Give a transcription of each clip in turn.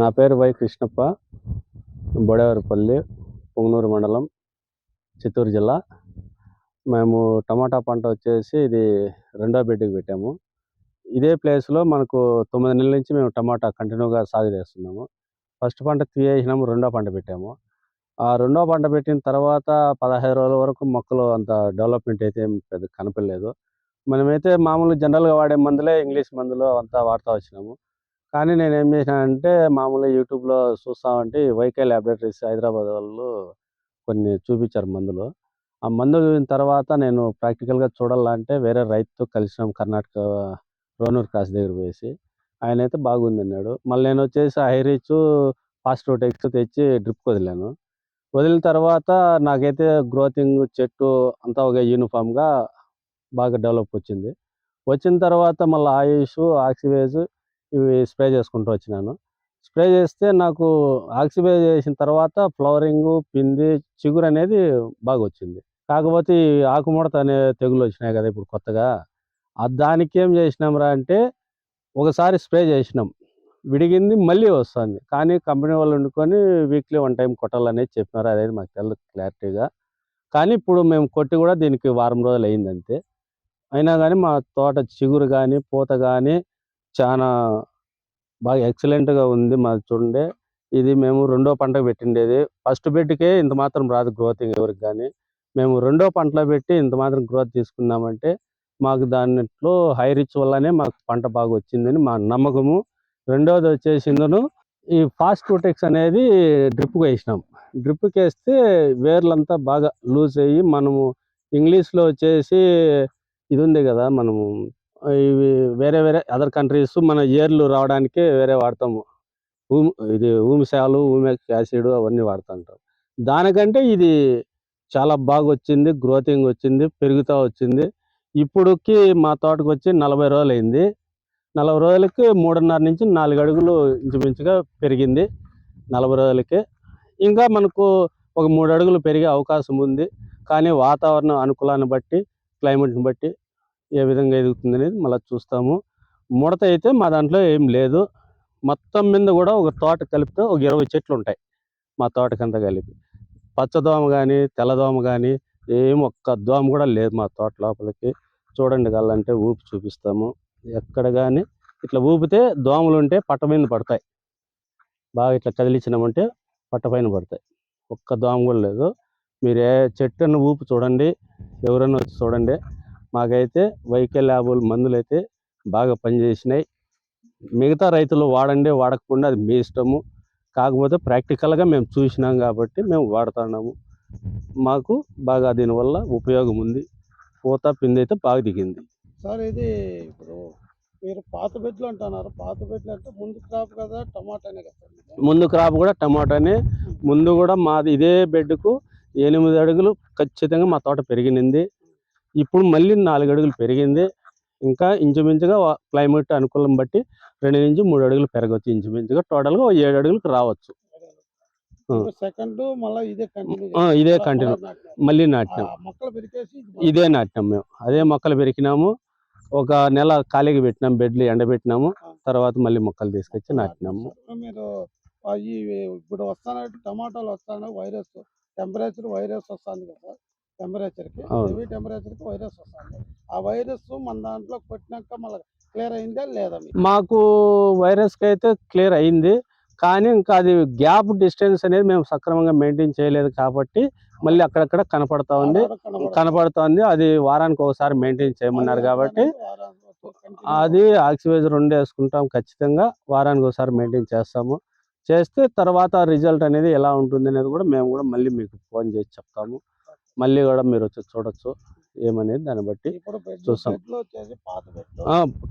నా పేరు వై కృష్ణప్ప బొడేవరపల్లి పొంగనూరు మండలం చిత్తూరు జిల్లా. మేము టమాటా పంట వచ్చేసి ఇది రెండో బెడ్కి పెట్టాము. ఇదే ప్లేస్లో మనకు తొమ్మిది నెలల నుంచి మేము టమాటా కంటిన్యూగా సాగు చేస్తున్నాము ఫస్ట్ పంట తీయేసినాము రెండో పంట పెట్టాము. ఆ రెండో పంట పెట్టిన తర్వాత పదహైదు రోజుల వరకు మొక్కలు అంత డెవలప్మెంట్ అయితే పెద్ద కనపడలేదు. మనమైతే మామూలు జనరల్గా వాడే మందులే ఇంగ్లీష్ మందులు అంతా వాడుతూ వచ్చినాము. కానీ నేను ఏం చేశానంటే మామూలుగా యూట్యూబ్లో చూస్తామంటే వైకే ల్యాబొరేటరీస్ హైదరాబాద్ వాళ్ళు కొన్ని చూపించారు మందులు. ఆ మందు చూసిన తర్వాత నేను ప్రాక్టికల్గా చూడాలంటే వేరే రైతుతో కలిసినాం కర్ణాటక రోనూర్ క్రాస్ దగ్గర పోయేసి. ఆయన అయితే బాగుంది అన్నాడు. మళ్ళీ నేను వచ్చేసి హైరీచ్ ఫాస్ట్ టెక్స్ తెచ్చి డ్రిప్ వదిలాను. వదిలిన తర్వాత నాకైతే గ్రోతింగ్ చెట్టు అంతా ఒక యూనిఫామ్గా బాగా డెవలప్ వచ్చింది. వచ్చిన తర్వాత మళ్ళీ ఆయుష్ ఆక్సివేజ్ ఇవి స్ప్రే చేసుకుంటూ వచ్చినాను. స్ప్రే చేస్తే నాకు ఆక్సివేజ్ చేసిన తర్వాత ఫ్లవరింగ్ పిండి చిగురు అనేది బాగా వచ్చింది. కాకపోతే ఈ ఆకుముడత అనే తెగులు వచ్చినాయి కదా ఇప్పుడు కొత్తగా. ఆ దానికి ఏం చేసినాంరా అంటే ఒకసారి స్ప్రే చేసినాం. విడిగింది మళ్ళీ వస్తుంది. కానీ కంపెనీ వాళ్ళు వండుకొని వీక్లీ వన్ టైం కొట్టాలనేది చెప్పినారు. అనేది మాకు తెలియదు క్లారిటీగా. కానీ ఇప్పుడు మేము కొట్టి కూడా దీనికి వారం రోజులు అయింది అంతే. అయినా కానీ మా తోట చిగురు కానీ పూత కానీ చాలా బాగా ఎక్సలెంట్గా ఉంది మా చూడండి. ఇది మేము రెండో పంట పెట్టిండేది. ఫస్ట్ బెడ్కే ఇంత మాత్రం రాదు గ్రోత్ ఎవరికి కానీ మేము రెండో పంటలో పెట్టి ఇంత మాత్రం గ్రోత్ తీసుకున్నామంటే మాకు దాన్నిట్లో హై రిచ్ వల్లనే మాకు పంట బాగా వచ్చిందని మా నమ్మకము. రెండోది వచ్చేసిందను ఈ ఫాస్ట్ ప్రొటెక్స్ అనేది డ్రిప్కి వేసినాం. డ్రిప్కి వేస్తే వేర్లంతా బాగా లూజ్ అయ్యి మనము ఇంగ్లీష్లో వచ్చేసి ఇది ఉంది కదా మనము ఇవి వేరే వేరే అదర్ కంట్రీస్ మన ఏర్లు రావడానికి వేరే వాడతాము. ఊమ్ ఇది ఊమిశాలు ఊమెక్ యాసిడ్ అవన్నీ వాడుతుంటాం. దానికంటే ఇది చాలా బాగా వచ్చింది గ్రోతింగ్ వచ్చింది పెరుగుతూ వచ్చింది. ఇప్పుడుకి మా తోటకు వచ్చి నలభై రోజులు అయింది నలభై రోజులకి మూడున్నర నుంచి నాలుగు అడుగులు ఇంచుమించుగా పెరిగింది నలభై రోజులకి. ఇంకా మనకు ఒక మూడు అడుగులు పెరిగే అవకాశం ఉంది కానీ వాతావరణం అనుకూలాన్ని బట్టి క్లైమేట్ని బట్టి ఏ విధంగా ఎదుగుతుంది అనేది మళ్ళీ చూస్తాము. ముడత అయితే మా దాంట్లో ఏం లేదు. మొత్తం మీద కూడా ఒక తోట కలిపితే ఒక ఇరవై చెట్లు ఉంటాయి మా తోటకంతా కలిపి. పచ్చదోమ కానీ తెల్లదోమ కానీ ఏం ఒక్క దోమ కూడా లేదు మా తోట లోపలికి. చూడండి కళ్ళంటే ఊపి చూపిస్తాము. ఎక్కడ కానీ ఇట్లా ఊపితే దోమలు ఉంటే పట్ట మీద పడతాయి. బాగా ఇట్లా కదిలించినామంటే పట్ట పైన పడతాయి. ఒక్క దోమ కూడా లేదు. మీరు ఏ చెట్టును ఊపి చూడండి. ఎవరైనా వచ్చి చూడండి. మాకైతే వైకే ల్యాబుల్ మందులు అయితే బాగా పనిచేసినాయి. మిగతా రైతులు వాడండి వాడకుండా అది మీ ఇష్టము. కాకపోతే ప్రాక్టికల్గా మేము చూసినాం కాబట్టి మేము వాడుతున్నాము. మాకు బాగా దీనివల్ల ఉపయోగం ఉంది. పూత పిండి అయితే బాగా దిగింది. సార్ ఇది ఇప్పుడు మీరు పాత బెడ్లు అంటున్నారు. పాత బెడ్లు అంటే ముందు క్రాప్ కదా టమాటానే కదా? ముందు? క్రాప్ కూడా టమాటానే. ముందు కూడా మాది ఇదే బెడ్కు ఎనిమిది అడుగులు ఖచ్చితంగా మా తోట పెరిగినింది. ఇప్పుడు మళ్ళీ నాలుగు అడుగులు పెరిగింది. ఇంకా ఇంచుమించుగా క్లైమేట్ అనుకూలం బట్టి రెండు నుంచి మూడు అడుగులు పెరగవచ్చు ఇంచుమించుగా. టోటల్గా ఏడు అడుగులకు రావచ్చు. సెకండ్ మళ్ళీ ఇదే కంటిన్యూ ఇదే కంటిన్యూ. మళ్ళీ నాటినాం. ఇది నాటినాం మేము. అదే మొక్కలు పెరికినాము ఒక నెల ఖాళీగా పెట్టినాం బెడ్లు ఎండబెట్టినాము. తర్వాత మళ్ళీ మొక్కలు తీసుకొచ్చి నాటినాము. మీరు ఇప్పుడు వస్తానంటే టమాటాలు వస్తానే వైరస్ టెంపరేచర్ వైరస్ వస్తుంది కదా. సార్ టెంపరేచర్కి అవును. హెవీ టెంపరేచర్కి వైరస్ వస్తుంది. ఆ వైరస్ మన దాంట్లో కొట్టినాక మళ్ళీ క్లియర్ అయిందా లేదా మీకు? వైరస్కి అయితే క్లియర్ అయింది. కానీ ఇంకా అది గ్యాప్ డిస్టెన్స్ అనేది మేము సక్రమంగా మెయింటైన్ చేయలేదు కాబట్టి మళ్ళీ అక్కడక్కడ కనపడతా ఉంది. కనబడదు. కనపడుతోంది అది వారానికి ఒకసారి మెయింటైన్ చేయమన్నారు కాబట్టి అది ఆక్సివైజ్ రెండు వేసుకుంటాం ఖచ్చితంగా. వారానికి ఒకసారి మెయింటైన్ చేస్తాము. చేస్తే తర్వాత రిజల్ట్ అనేది ఎలా ఉంటుంది అనేది కూడా మేము కూడా మళ్ళీ మీకు ఫోన్ చేసి చెప్తాము. మళ్ళీ కూడా మీరు వచ్చి చూడొచ్చు ఏమనేది దాన్ని బట్టి చూస్తాం.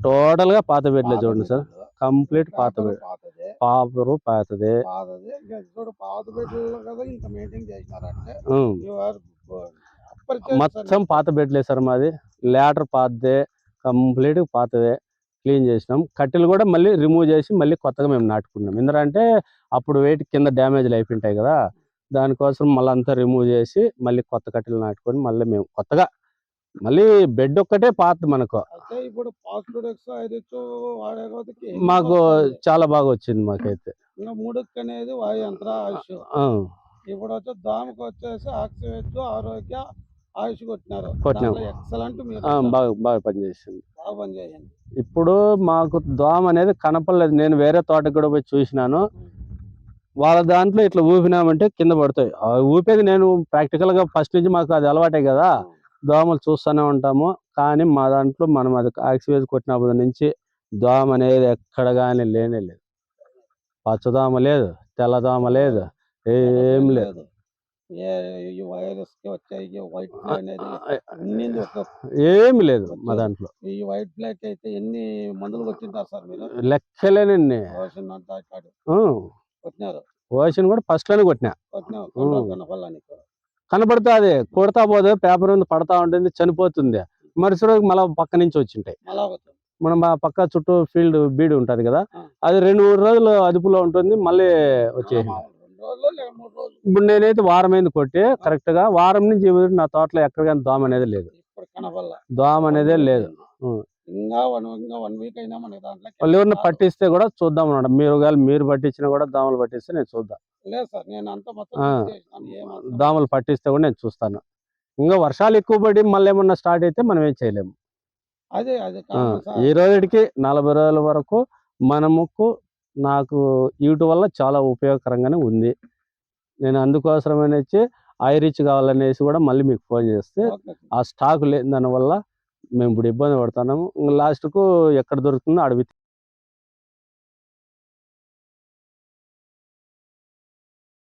టోటల్గా పాత బెడ్లే చూడండి సార్. కంప్లీట్ పాత బెడ్ పాపరు పాతదే. మొత్తం. పాత బెడ్లే సార్ మాది. లేటర్ పాతదే కంప్లీట్ పాతదే. క్లీన్ చేసినాం. కట్టెలు కూడా మళ్ళీ రిమూవ్ చేసి మళ్ళీ కొత్తగా మేము నాటుకున్నాం. ఎందుకంటే అప్పుడు వెయిట్ కింద డ్యామేజ్లు అయిపోయింటాయి కదా. దానికోసం మళ్ళీ అంతా రిమూవ్ చేసి మళ్ళీ కొత్త కట్టెలు నాటుకొని మళ్ళీ మేము కొత్తగా మళ్ళీ బెడ్ ఒక్కటే పాత మనకు. మాకు చాలా బాగా వచ్చింది మాకైతే. మూడుకి అనేది వాయుయంత్ర ఆయుష్. ఆ, ఇప్పుడు వచ్చి దోమకి వచ్చేసి ఆక్సివేట్ ఆరోగ్య ఆయుష్ కొట్టినారు. కొట్టినాం. ఎక్సలెంట్ బాగా బాగా పనిచేసింది. బాగా పనిచేయండి ఇప్పుడు మాకు దోమ అనేది కనపడలేదు. నేను వేరే తోటకి కూడా పోయి చూసినాను. వాళ్ళ దాంట్లో ఇట్లా ఊపినామంటే కింద పడతాయి. ఊపేది నేను ప్రాక్టికల్గా ఫస్ట్ నుంచి మాకు అది అలవాటే కదా. దోమలు చూస్తూనే ఉంటాము. కానీ మా దాంట్లో మనం అది ఆక్సివేజ్ కొట్టినప్పటి నుంచి దోమ అనేది ఎక్కడ కానీ లేనే లేదు. పచ్చదోమ లేదు తెల్లదోమ లేదు ఏం లేదు. వైరస్ వైట్ ఏమి లేదు మా దాంట్లో. ఈ వైట్ ఫ్లాక్ అయితే ఎన్ని మందులు కొట్టింటారు సార్ మీరు? లెక్కలేనండి. ఓషన్ కూడా ఫస్ట్లోనే కొట్టినా. కనపల్లానికి కనబడుతుంది కొడతా పోతే పేపర్ ఉంది పడతా ఉంటుంది చనిపోతుంది. మరుసటి రోజు మళ్ళీ పక్క నుంచి వచ్చింటాయి. మనం ఆ పక్క చుట్టూ ఫీల్డ్ బీడ్ ఉంటది కదా. అది రెండు మూడు రోజులు అదుపులో ఉంటుంది మళ్ళీ వచ్చేసి రెండు రోజులు లేక మూడు రోజులు. ఇప్పుడు నేనైతే వారం అయింది కొట్టి కరెక్ట్గా వారం నుంచి నా తోటలో ఎక్కడ కానీ దోమ అనేది లేదు. దోమ అనేదే లేదు. ఇంకా వన్ ఇంకా వన్ వీక్ అయినా మనకి దాంట్లో వాళ్ళు ఎవరిని పట్టిస్తే కూడా చూద్దాం అన్నాడు. మీరు ఒకవేళ మీరు పట్టించినా కూడా దోమలు పట్టిస్తే నేను చూద్దాం. లేదు సార్ నేను అంతా మొత్తం దోమలు పట్టిస్తే కూడా నేను చూస్తాను. ఇంకా వర్షాలు ఎక్కువ పడి మళ్ళీ ఏమన్నా స్టార్ట్ అయితే మనం ఏం చేయలేము. అదే అదే. ఈ రోజుకి నలభై రోజుల వరకు మనముకు నాకు వీటి వల్ల చాలా ఉపయోగకరంగానే ఉంది. నేను అందుకోసమనేసి ఐరిచ్ కావాలనేసి కూడా మళ్ళీ మీకు ఫోన్ చేస్తే. ఆ స్టాక్ లేని దానివల్ల మేము ఇప్పుడు ఇబ్బంది పడుతున్నాము. లాస్ట్కు ఎక్కడ దొరుకుతుందో అడవి